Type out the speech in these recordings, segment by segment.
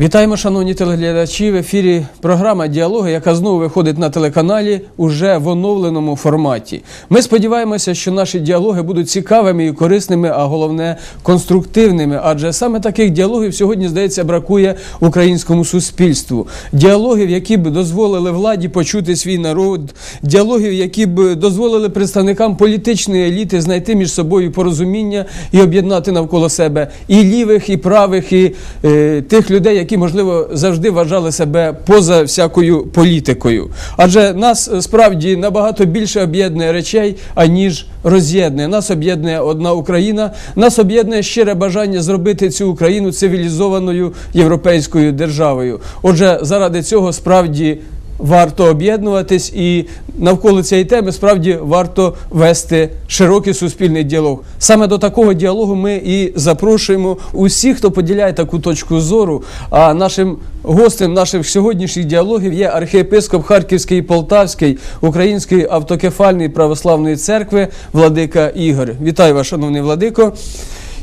Вітаємо, шановні телеглядачі. В ефірі програма Діалоги, яка знову виходить на телеканалі уже в оновленому форматі. Ми сподіваємося, що наші діалоги будуть цікавими і корисними, а головне конструктивними. Адже саме таких діалогів сьогодні, здається, бракує українському суспільству. Діалогів, які б дозволили владі почути свій народ, діалогів, які б дозволили представникам політичної еліти знайти між собою порозуміння і об'єднати навколо себе і лівих, і правих, і е, тих людей, які, можливо, завжди вважали себе поза всякою політикою. Адже нас е, справді набагато більше об'єднує речей, аніж роз'єднує. Нас об'єднує одна Україна, нас об'єднує щире бажання зробити цю Україну цивілізованою європейською державою. Отже, заради цього справді. Варто об'єднуватись і навколо цієї теми справді варто вести широкий суспільний діалог. Саме до такого діалогу ми і запрошуємо усіх, хто поділяє таку точку зору. А нашим гостем наших сьогоднішніх діалогів є архієпископ Харківський і Полтавський Української автокефальної православної церкви Владика Ігор. Вітаю вас, шановний владико.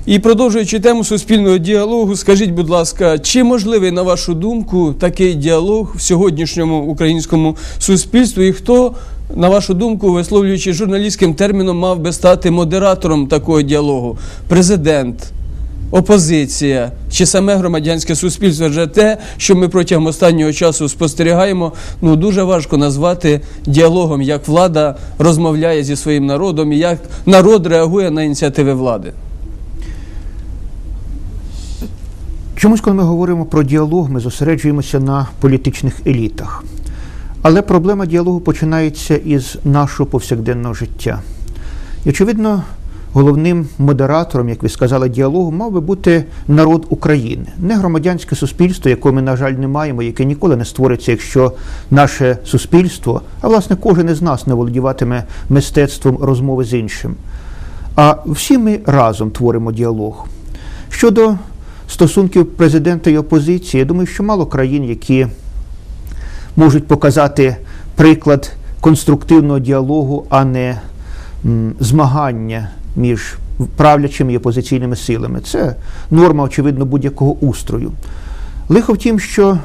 І продовжуючи тему суспільного діалогу, скажіть, будь ласка, чи можливий, на вашу думку, такий діалог в сьогоднішньому українському суспільстві? І хто, на вашу думку, висловлюючи журналістським терміном, мав би стати модератором такого діалогу? Президент, опозиція чи саме громадянське суспільство? Адже те, що ми протягом останнього часу спостерігаємо, ну дуже важко назвати діалогом, як влада розмовляє зі своїм народом і як народ реагує на ініціативи влади. Чомусь, коли ми говоримо про діалог, ми зосереджуємося на політичних елітах. Але проблема діалогу починається із нашого повсякденного життя. І, очевидно, головним модератором, як ви сказали, діалогу мав би бути народ України, не громадянське суспільство, якого ми, на жаль, не маємо, яке ніколи не створиться, якщо наше суспільство, а власне кожен із нас не володіватиме мистецтвом розмови з іншим. А всі ми разом творимо діалог. Щодо стосунків президента і опозиції, я думаю, що мало країн, які можуть показати приклад конструктивного діалогу, а не змагання між правлячими і опозиційними силами. Це норма, очевидно, будь-якого устрою. Лихо в тім, що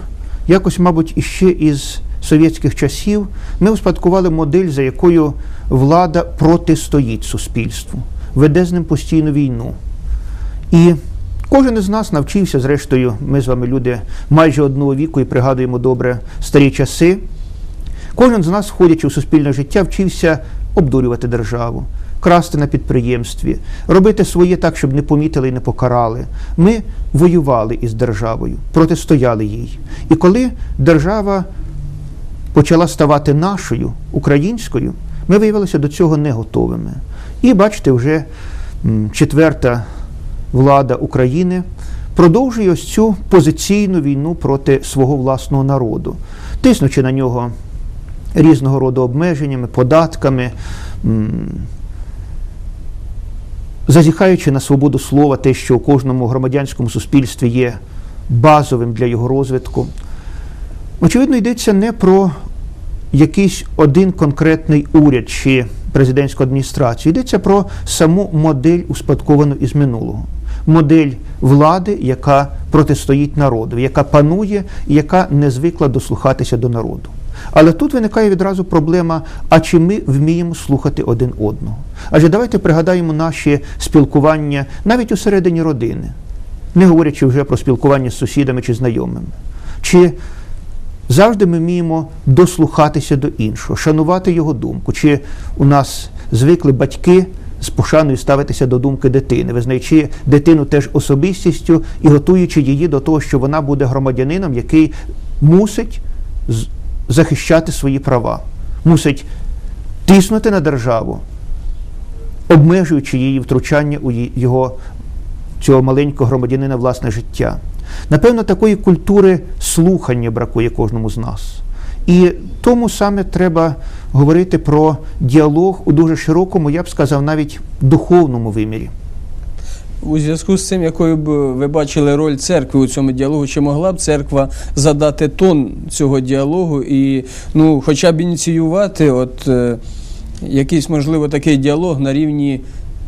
якось, мабуть, іще із совєтських часів ми успадкували модель, за якою влада протистоїть суспільству, веде з ним постійну війну. І Кожен із нас навчився, зрештою, ми з вами люди майже одного віку і пригадуємо добре старі часи. Кожен з нас, входячи в суспільне життя, вчився обдурювати державу, красти на підприємстві, робити своє так, щоб не помітили і не покарали. Ми воювали із державою, протистояли їй. І коли держава почала ставати нашою, українською, ми виявилися до цього не готовими. І бачите, вже четверта влада України продовжує ось цю позиційну війну проти свого власного народу, тиснучи на нього різного роду обмеженнями, податками, зазіхаючи на свободу слова, те, що у кожному громадянському суспільстві є базовим для його розвитку. Очевидно, йдеться не про якийсь один конкретний уряд чи президентську адміністрацію, йдеться про саму модель, успадковану із минулого. Модель влади, яка протистоїть народу, яка панує і яка не звикла дослухатися до народу. Але тут виникає відразу проблема: а чи ми вміємо слухати один одного? Адже давайте пригадаємо наші спілкування навіть усередині родини, не говорячи вже про спілкування з сусідами чи знайомими. Чи завжди ми вміємо дослухатися до іншого, шанувати його думку? Чи у нас звикли батьки з пошаною ставитися до думки дитини, визнаючи дитину теж особистістю і готуючи її до того, що вона буде громадянином, який мусить захищати свої права, мусить тиснути на державу, обмежуючи її втручання у його цього маленького громадянина власне життя. Напевно, такої культури слухання бракує кожному з нас. І тому саме треба говорити про діалог у дуже широкому, я б сказав, навіть духовному вимірі. У зв'язку з цим, якою б ви бачили роль церкви у цьому діалогу, чи могла б церква задати тон цього діалогу і ну, хоча б ініціювати от, е, якийсь, можливо, такий діалог на рівні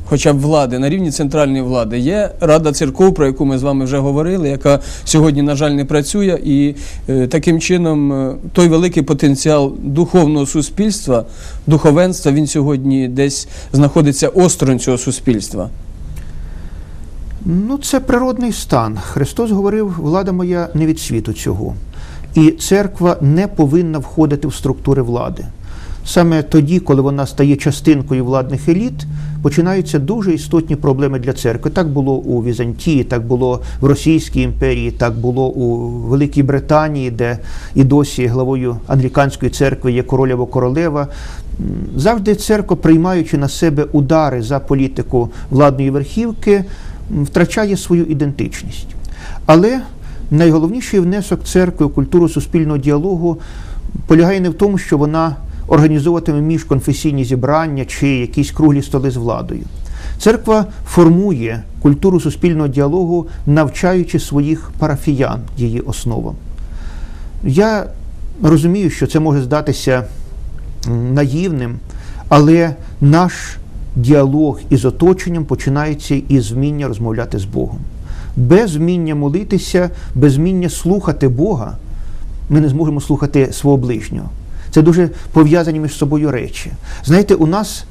хоча б влади, на рівні центральної влади. Є Рада церков, про яку ми з вами вже говорили, яка сьогодні, на жаль, не працює. І е, таким чином е, той великий потенціал духовного суспільства, духовенства, він сьогодні десь знаходиться осторонь цього суспільства. Ну, це природний стан. Христос говорив, влада моя не від світу цього. І церква не повинна входити в структури влади. Саме тоді, коли вона стає частинкою владних еліт, починаються дуже істотні проблеми для церкви. Так було у Візантії, так було в Російській імперії, так було у Великій Британії, де і досі главою англіканської церкви є король або королева. Завжди церква, приймаючи на себе удари за політику владної верхівки, втрачає свою ідентичність. Але найголовніший внесок церкви у культуру суспільного діалогу полягає не в тому, що вона організовуватиме міжконфесійні зібрання чи якісь круглі столи з владою. Церква формує культуру суспільного діалогу, навчаючи своїх парафіян її основам. Я розумію, що це може здатися наївним, але наш діалог із оточенням починається із вміння розмовляти з Богом. Без вміння молитися, без вміння слухати Бога, ми не зможемо слухати свого ближнього. Це дуже пов'язані між собою речі. Знаєте, у нас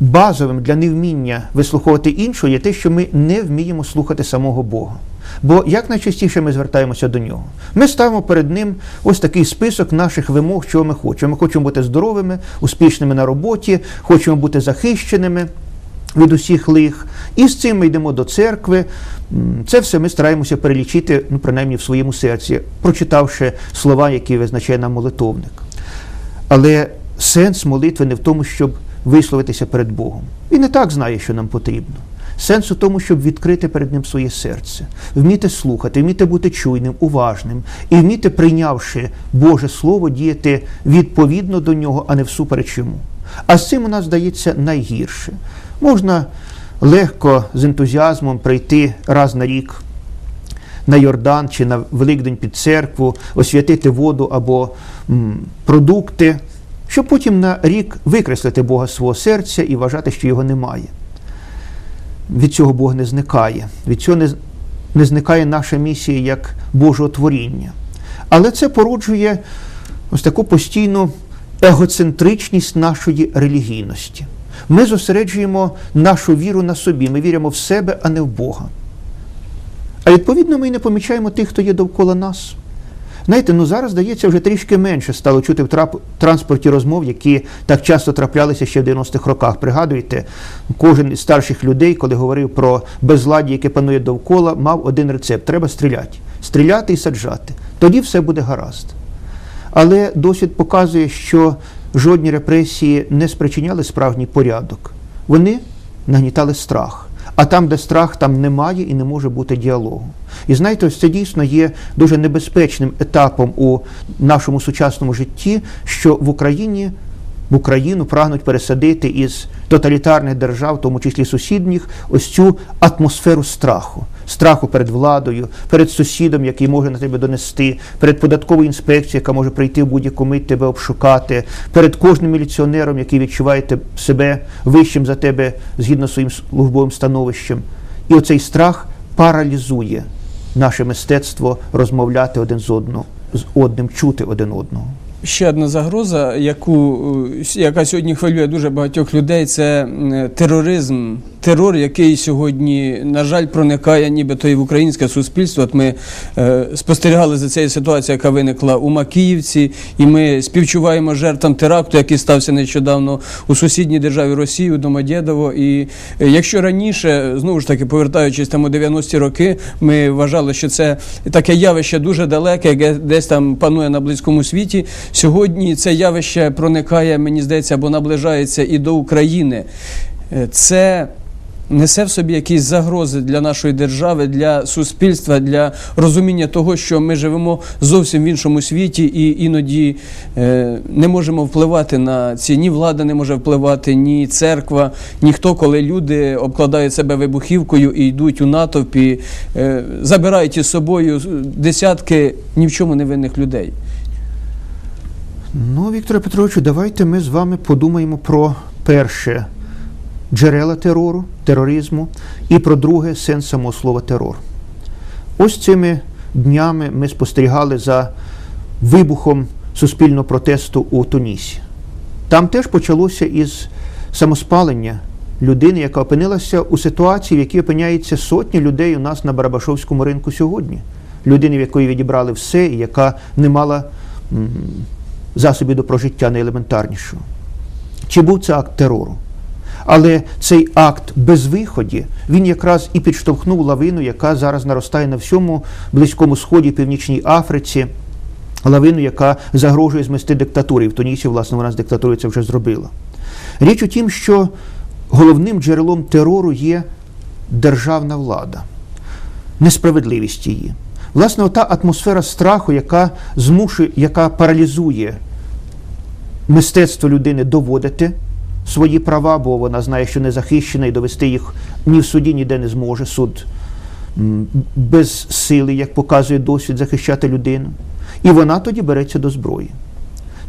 базовим для невміння вислуховувати іншого є те, що ми не вміємо слухати самого Бога. Бо як найчастіше ми звертаємося до нього? Ми ставимо перед ним ось такий список наших вимог, чого ми хочемо. Ми хочемо бути здоровими, успішними на роботі, хочемо бути захищеними від усіх лих. І з цим ми йдемо до церкви. Це все ми стараємося перелічити, ну, принаймні в своєму серці, прочитавши слова, які визначає нам молитовник. Але сенс молитви не в тому, щоб висловитися перед Богом. Він і так знає, що нам потрібно. Сенс у тому, щоб відкрити перед ним своє серце, вміти слухати, вміти бути чуйним, уважним і вміти, прийнявши Боже Слово, діяти відповідно до нього, а не всупереч йому. А з цим у нас здається найгірше. Можна легко з ентузіазмом прийти раз на рік на Йордан чи на Великдень під церкву, освятити воду або м, продукти, щоб потім на рік викреслити Бога з свого серця і вважати, що його немає. Від цього Бог не зникає. Від цього не, не зникає наша місія як Божого творіння. Але це породжує ось таку постійну егоцентричність нашої релігійності. Ми зосереджуємо нашу віру на собі. Ми віримо в себе, а не в Бога. А відповідно, ми й не помічаємо тих, хто є довкола нас. Знаєте, ну зараз, здається, вже трішки менше стало чути в транспорті розмов, які так часто траплялися ще в 90-х роках. Пригадуєте, кожен із старших людей, коли говорив про безладдя, яке панує довкола, мав один рецепт: треба стріляти. Стріляти і саджати. Тоді все буде гаразд. Але досвід показує, що жодні репресії не спричиняли справжній порядок. Вони нагнітали страх. А там, де страх, там немає і не може бути діалогу. І знаєте, ось це дійсно є дуже небезпечним етапом у нашому сучасному житті, що в Україні в Україну прагнуть пересадити із тоталітарних держав, в тому числі сусідніх, ось цю атмосферу страху. Страху перед владою, перед сусідом, який може на тебе донести, перед податковою інспекцією, яка може прийти в будь-яку мить тебе обшукати, перед кожним міліціонером, який відчуває себе вищим за тебе згідно своїм службовим становищем. І оцей страх паралізує наше мистецтво розмовляти один з одним, з одним, чути один одного. Ще одна загроза, яку, е, яка сьогодні хвилює дуже багатьох людей, це тероризм. Терор, який сьогодні, на жаль, проникає нібито і в українське суспільство. От ми е, спостерігали за цією ситуацією, яка виникла у Макіївці, і ми співчуваємо жертвам теракту, який стався нещодавно у сусідній державі Росії, у Домодєдово. І е, якщо раніше, знову ж таки, повертаючись там у 90-ті роки, ми вважали, що це таке явище дуже далеке, яке десь там панує на близькому світі. Сьогодні це явище проникає, мені здається, або наближається і до України. Е, Це несе в собі якісь загрози для нашої держави, для суспільства, для розуміння того, що ми живемо зовсім в іншому світі, і іноді е, не можемо впливати на ці ні влада не може впливати, ні церква, ніхто, коли люди обкладають себе вибухівкою і йдуть у натовпі, е, забирають із собою десятки ні в чому невинних людей. Ну, Вікторе Петровичу, давайте ми з вами подумаємо про перше джерела терору, тероризму, і про друге сенс самого слова терор. Ось цими днями ми спостерігали за вибухом суспільного протесту у Тунісі. Там теж почалося із самоспалення людини, яка опинилася у ситуації, в якій опиняється сотні людей у нас на Барабашовському ринку сьогодні. Людини, в якої відібрали все, і яка не мала засобів до прожиття найелементарнішого. Чи був це акт терору? Але цей акт безвиході, він якраз і підштовхнув лавину, яка зараз наростає на всьому Близькому Сході, Північній Африці, лавину, яка загрожує змести диктатури. І в Тунісі, власне, вона з диктатурою це вже зробила. Річ у тім, що головним джерелом терору є державна влада, несправедливість її. Власне, ота атмосфера страху, яка змушує, яка паралізує мистецтво людини доводити свої права, бо вона знає, що не захищена, і довести їх ні в суді ніде не зможе. Суд без сили, як показує досвід, захищати людину. І вона тоді береться до зброї.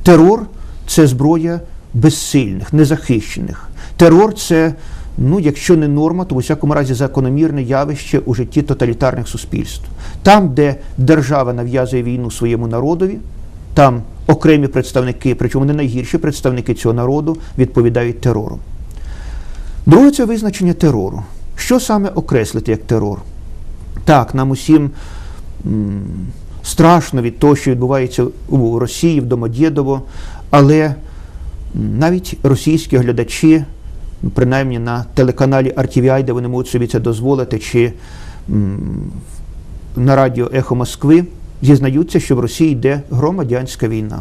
Терор це зброя безсильних, незахищених. Терор це, ну, якщо не норма, то в усякому разі закономірне явище у житті тоталітарних суспільств. Там, де держава нав'язує війну своєму народові, там окремі представники, причому не найгірші представники цього народу, відповідають терору. Друге це визначення терору. Що саме окреслити як терор? Так, нам усім м, страшно від того, що відбувається у Росії, в Домодєдово, але навіть російські глядачі, ну, принаймні на телеканалі RTVI, де вони можуть собі це дозволити, чи м, на радіо Ехо Москви, зізнаються, що в Росії йде громадянська війна.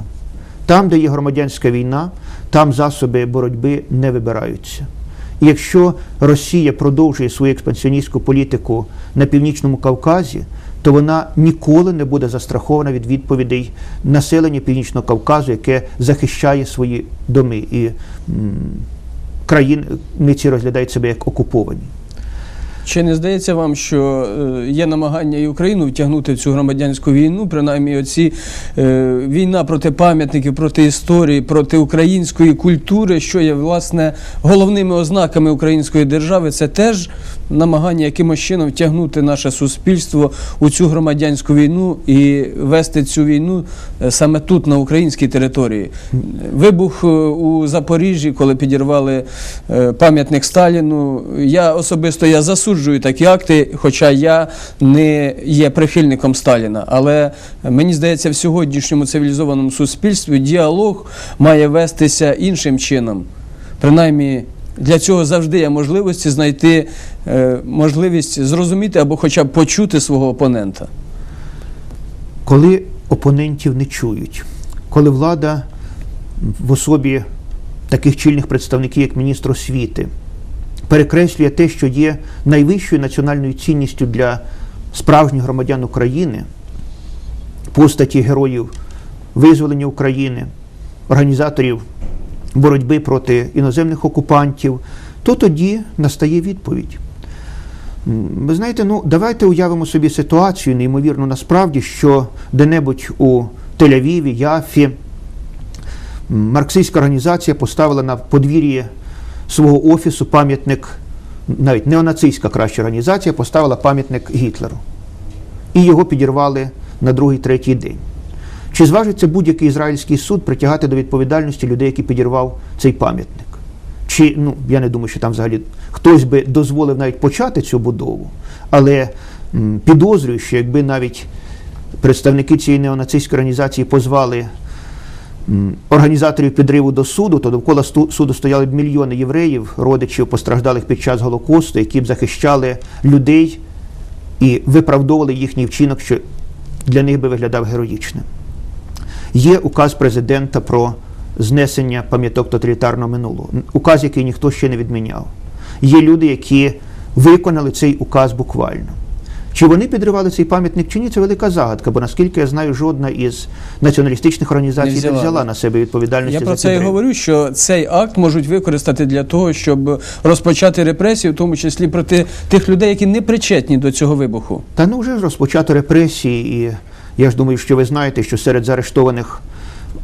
Там, де є громадянська війна, там засоби боротьби не вибираються. І якщо Росія продовжує свою експансіоністську політику на північному Кавказі, то вона ніколи не буде застрахована від відповідей населення Північного Кавказу, яке захищає свої доми. І країни ці розглядають себе як окуповані. Чи не здається вам, що е, є намагання і Україну втягнути в цю громадянську війну, принаймні оці е, війна проти пам'ятників, проти історії, проти української культури, що є власне головними ознаками української держави, це теж намагання якимось чином втягнути наше суспільство у цю громадянську війну і вести цю війну е, саме тут, на українській території. Вибух у Запоріжжі, коли підірвали пам'ятник Сталіну, я особисто я засуджую такі акти, хоча я не є прихильником Сталіна. Але мені здається, в сьогоднішньому цивілізованому суспільстві діалог має вестися іншим чином. Принаймні, для цього завжди є можливості знайти е, можливість зрозуміти або хоча б почути свого опонента. коли опонентів не чують, коли влада в особі таких чільних представників, як міністр освіти, перекреслює те, що є найвищою національною цінністю для справжніх громадян України, постаті героїв визволення України, організаторів боротьби проти іноземних окупантів, то тоді настає відповідь. Ви знаєте, ну давайте уявимо собі ситуацію, неймовірно насправді, що де-небудь у Тель-Авіві, Яфі марксистська організація поставила на подвір'ї свого офісу пам'ятник, навіть неонацистська краща організація поставила пам'ятник Гітлеру. І його підірвали на другий, третій день. Чи зважиться будь-який ізраїльський суд притягати до відповідальності людей, які підірвав цей пам'ятник? Чи ну я не думаю, що там взагалі хтось би дозволив навіть почати цю будову, але підозрюю, що якби навіть представники цієї неонацистської організації позвали організаторів підриву до суду, то довкола суду стояли б мільйони євреїв, родичів постраждалих під час Голокосту, які б захищали людей і виправдовували їхній вчинок, що для них би виглядав героїчним. Є указ президента про знесення пам'яток тоталітарного минулого, указ, який ніхто ще не відміняв. Є люди, які виконали цей указ буквально. Чи вони підривали цей пам'ятник чи ні, це велика загадка, бо наскільки я знаю, жодна із націоналістичних організацій Не не взяла, взяла, на себе відповідальність. Я за про це і підриви. говорю, що цей акт можуть використати для того, щоб розпочати репресії, в тому числі проти тих людей, які не причетні до цього вибуху. Та ну вже розпочато репресії, і я ж думаю, що ви знаєте, що серед заарештованих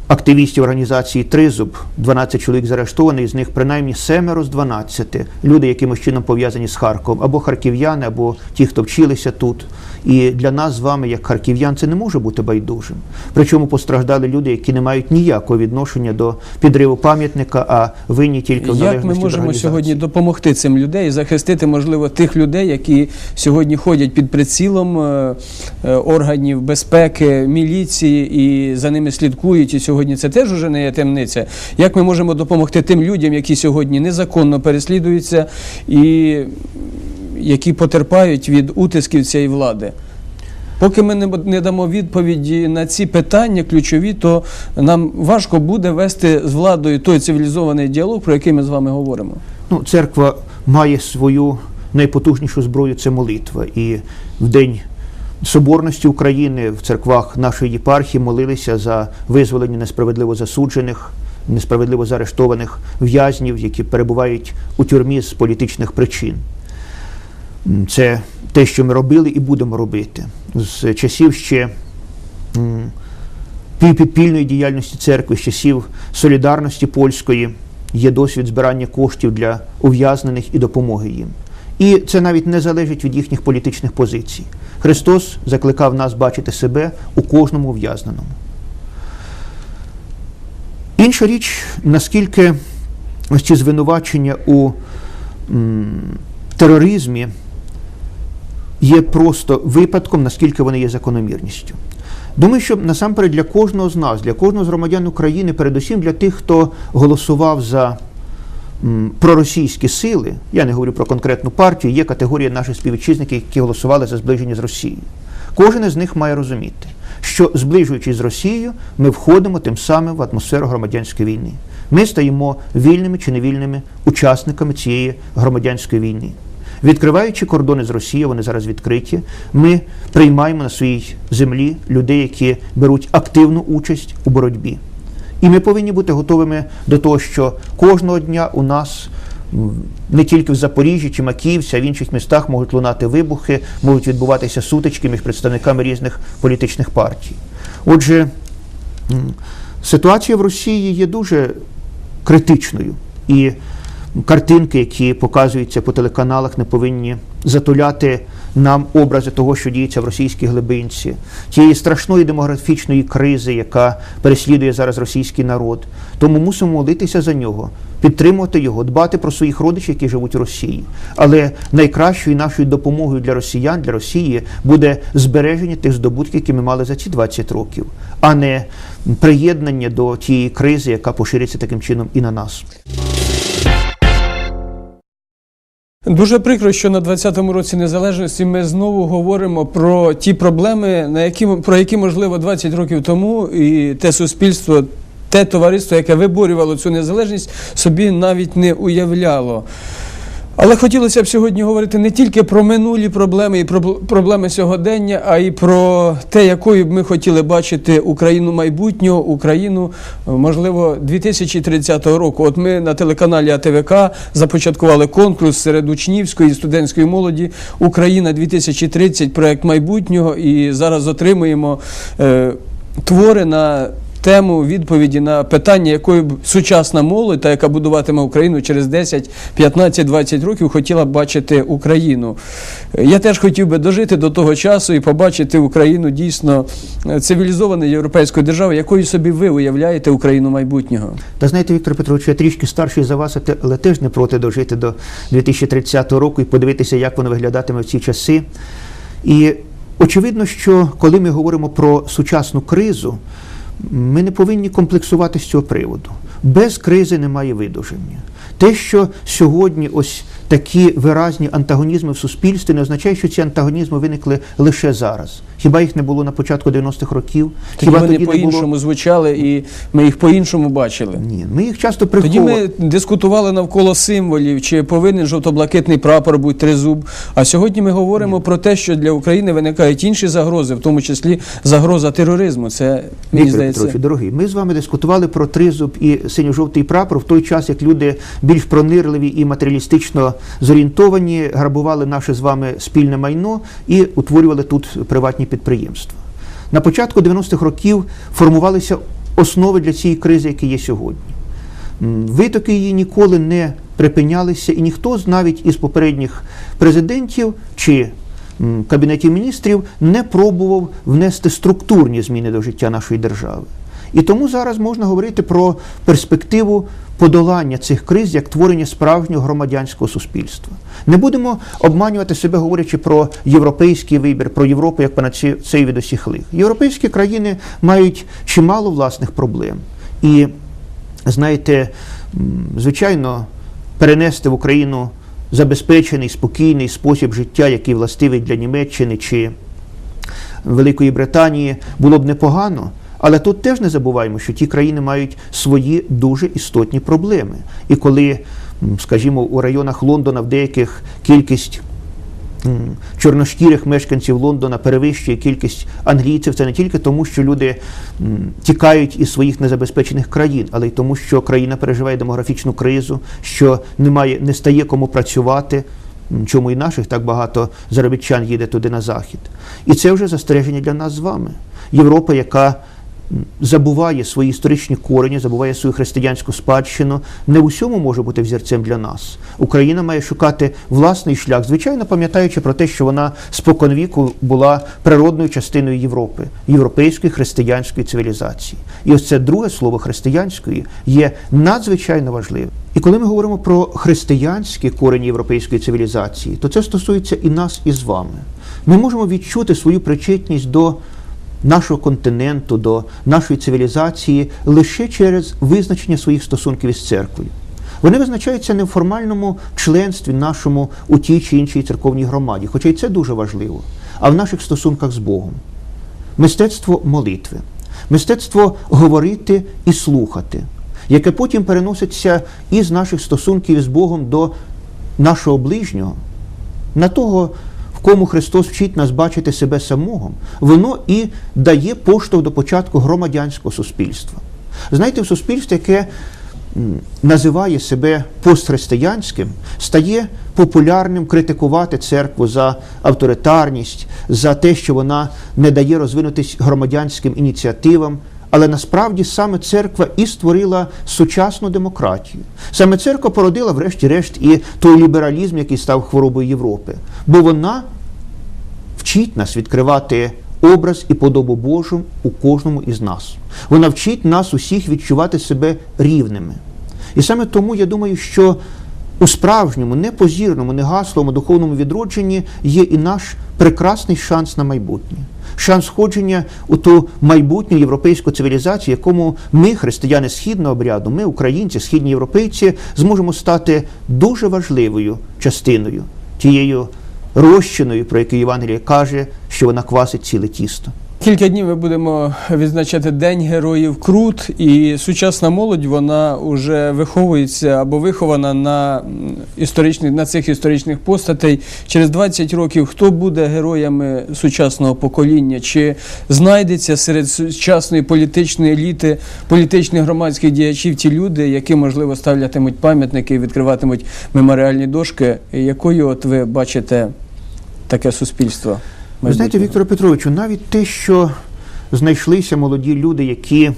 активістів організації Тризуб, 12 чоловік заарештовані, з них принаймні семеро з 12 люди, якимось чином пов'язані з Харковом, або харків'яни, або ті, хто вчилися тут. І для нас з вами, як харків'ян, це не може бути байдужим. Причому постраждали люди, які не мають ніякого відношення до підриву пам'ятника, а винні тільки в Як ми можемо сьогодні допомогти цим людей захистити, можливо, тих людей, які сьогодні ходять під прицілом е, е, органів безпеки, міліції і за ними слідкують. І сьогодні це теж уже не є темниця. Як ми можемо допомогти тим людям, які сьогодні незаконно переслідуються і які потерпають від утисків цієї влади? Поки ми не дамо відповіді на ці питання ключові, то нам важко буде вести з владою той цивілізований діалог, про який ми з вами говоримо. Ну, церква має свою найпотужнішу зброю це молитва. І в день соборності України в церквах нашої єпархії молилися за визволення несправедливо засуджених, несправедливо заарештованих в'язнів, які перебувають у тюрмі з політичних причин. Це те, що ми робили і будемо робити. З часів ще півпідпільної діяльності церкви, з часів солідарності польської є досвід збирання коштів для ув'язнених і допомоги їм. І це навіть не залежить від їхніх політичних позицій. Христос закликав нас бачити себе у кожному ув'язненому. Інша річ, наскільки ось ці звинувачення у тероризмі є просто випадком, наскільки вони є закономірністю. Думаю, що насамперед для кожного з нас, для кожного з громадян України, передусім для тих, хто голосував за проросійські сили, я не говорю про конкретну партію, є категорія наших співвітчизників, які голосували за зближення з Росією. Кожен із них має розуміти, що зближуючись з Росією, ми входимо тим самим в атмосферу громадянської війни. Ми стаємо вільними чи невільними учасниками цієї громадянської війни. Відкриваючи кордони з Росією, вони зараз відкриті. Ми приймаємо на своїй землі людей, які беруть активну участь у боротьбі. І ми повинні бути готовими до того, що кожного дня у нас не тільки в Запоріжжі чи Макіївці, а в інших містах можуть лунати вибухи, можуть відбуватися сутички між представниками різних політичних партій. Отже, ситуація в Росії є дуже критичною. І картинки, які показуються по телеканалах, не повинні затуляти нам образи того, що діється в російській глибинці, тієї страшної демографічної кризи, яка переслідує зараз російський народ. Тому мусимо молитися за нього, підтримувати його, дбати про своїх родичів, які живуть у Росії. Але найкращою нашою допомогою для росіян, для Росії буде збереження тих здобутків, які ми мали за ці 20 років, а не приєднання до тієї кризи, яка пошириться таким чином і на нас. Дуже прикро, що на 20-му році незалежності ми знову говоримо про ті проблеми, на які про які можливо 20 років тому, і те суспільство, те товариство, яке виборювало цю незалежність, собі навіть не уявляло. Але хотілося б сьогодні говорити не тільки про минулі проблеми і про проблеми сьогодення, а й про те, якою б ми хотіли бачити Україну майбутнього, Україну, можливо, 2030 року. От ми на телеканалі АТВК започаткували конкурс серед учнівської і студентської молоді Україна 2030, проект майбутнього, і зараз отримуємо е, твори на тему відповіді на питання, якою сучасна молодь, та яка будуватиме Україну через 10, 15, 20 років, хотіла б бачити Україну. Я теж хотів би дожити до того часу і побачити Україну дійсно цивілізованою європейською державою, якою собі ви уявляєте Україну майбутнього. Та знаєте, Віктор Петрович, я трішки старший за вас, але теж не проти дожити до 2030 року і подивитися, як воно виглядатиме в ці часи. І очевидно, що коли ми говоримо про сучасну кризу, ми не повинні комплексувати з цього приводу. Без кризи немає видуження. Те, що сьогодні ось такі виразні антагонізми в суспільстві, не означає, що ці антагонізми виникли лише зараз. Хіба їх не було на початку 90-х років? Тоді вони тоді по-іншому було? звучали, і ми їх по-іншому бачили. Ні, ми їх часто Тоді ми дискутували навколо символів, чи повинен жовто-блакитний прапор бути тризуб. А сьогодні ми говоримо про те, що для України виникають інші загрози, в тому числі загроза тероризму. Це мені Віктор здається. Петрович, дорогий, ми з вами дискутували про тризуб і синьо-жовтий прапор в той час, як люди більш пронирливі і матеріалістично зорієнтовані, грабували наше з вами спільне майно і утворювали тут приватні підприємства. На початку 90-х років формувалися основи для цієї кризи, які є сьогодні. Витоки її ніколи не припинялися, і ніхто навіть із попередніх президентів чи кабінетів міністрів не пробував внести структурні зміни до життя нашої держави. І тому зараз можна говорити про перспективу подолання цих криз як творення справжнього громадянського суспільства. Не будемо обманювати себе, говорячи про європейський вибір, про Європу як панацею від усіх лих. Європейські країни мають чимало власних проблем. І знаєте, звичайно, перенести в Україну забезпечений спокійний спосіб життя, який властивий для Німеччини чи Великої Британії, було б непогано. Але тут теж не забуваємо, що ті країни мають свої дуже істотні проблеми. І коли, скажімо, у районах Лондона в деяких кількість чорношкірих мешканців Лондона перевищує кількість англійців, це не тільки тому, що люди тікають із своїх незабезпечених країн, але й тому, що країна переживає демографічну кризу, що немає, не стає кому працювати. Чому і наших так багато заробітчан їде туди на захід. І це вже застереження для нас з вами. Європа, яка забуває свої історичні корені, забуває свою християнську спадщину, не в усьому може бути взірцем для нас. Україна має шукати власний шлях, звичайно, пам'ятаючи про те, що вона споконвіку була природною частиною Європи, європейської християнської цивілізації. І ось це друге слово християнської є надзвичайно важливим. І коли ми говоримо про християнські корені європейської цивілізації, то це стосується і нас, і з вами. Ми можемо відчути свою причетність до нашого континенту, до нашої цивілізації лише через визначення своїх стосунків із церквою. Вони визначаються не в формальному членстві нашому у тій чи іншій церковній громаді, хоча й це дуже важливо, а в наших стосунках з Богом. Мистецтво молитви, мистецтво говорити і слухати, яке потім переноситься із наших стосунків з Богом до нашого ближнього, на того, кому Христос вчить нас бачити себе самого, воно і дає поштовх до початку громадянського суспільства. Знаєте, в суспільстві, яке називає себе постхристиянським, стає популярним критикувати церкву за авторитарність, за те, що вона не дає розвинутись громадянським ініціативам. Але насправді саме церква і створила сучасну демократію. Саме церква породила, врешті-решт, і той лібералізм, який став хворобою Європи. Бо вона вчить нас відкривати образ і подобу Божу у кожному із нас. Вона вчить нас усіх відчувати себе рівними. І саме тому я думаю, що у справжньому, непозірному, негаслому духовному відродженні є і наш прекрасний шанс на майбутнє. Шанс входження у ту майбутню європейську цивілізацію, якому ми, християни східного обряду, ми, українці, східні європейці, зможемо стати дуже важливою частиною тією розчиною, про яку Євангеліє каже, що вона квасить ціле тісто. Кілька днів ми будемо відзначати День Героїв Крут, і сучасна молодь вона вже виховується або вихована на історичних на цих історичних постатей. Через 20 років хто буде героями сучасного покоління? Чи знайдеться серед сучасної політичної еліти, політичних громадських діячів ті люди, які можливо ставлятимуть пам'ятники і відкриватимуть меморіальні дошки? Якою от ви бачите таке суспільство? Ви знаєте? Вікторе Петровичу, навіть те, що знайшлися молоді люди, які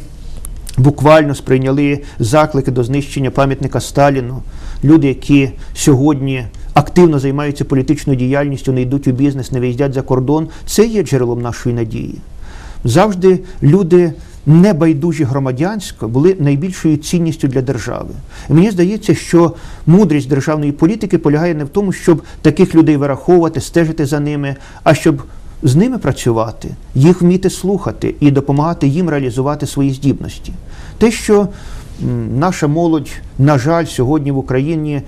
буквально сприйняли заклики до знищення пам'ятника Сталіну, люди, які сьогодні активно займаються політичною діяльністю, не йдуть у бізнес, не виїздять за кордон, це є джерелом нашої надії. Завжди люди. Небайдужі громадянсько були найбільшою цінністю для держави. І мені здається, що мудрість державної політики полягає не в тому, щоб таких людей вираховувати, стежити за ними, а щоб з ними працювати, їх вміти слухати і допомагати їм реалізувати свої здібності. Те, що наша молодь, на жаль, сьогодні в Україні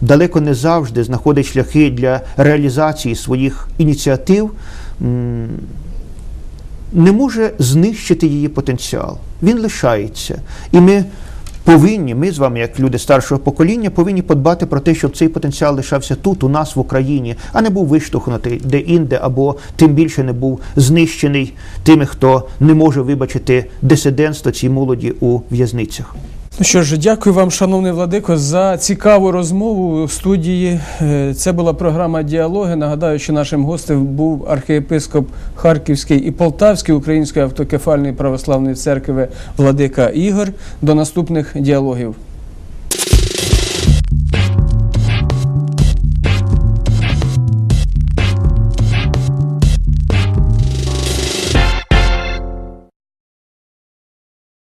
далеко не завжди знаходить шляхи для реалізації своїх ініціатив. Не може знищити її потенціал. Він лишається. І ми повинні, ми з вами, як люди старшого покоління, повинні подбати про те, щоб цей потенціал лишався тут, у нас в Україні, а не був виштовхнутий де-інде, або тим більше не був знищений тими, хто не може вибачити дисидентство цій молоді у в'язницях. Ну що ж, дякую вам, шановний Владико, за цікаву розмову в студії. Е, Це була програма Діалоги. Нагадаю, що нашим гостем був архієпископ Харківський і Полтавський Української автокефальної православної церкви Владика Ігор. До наступних діалогів.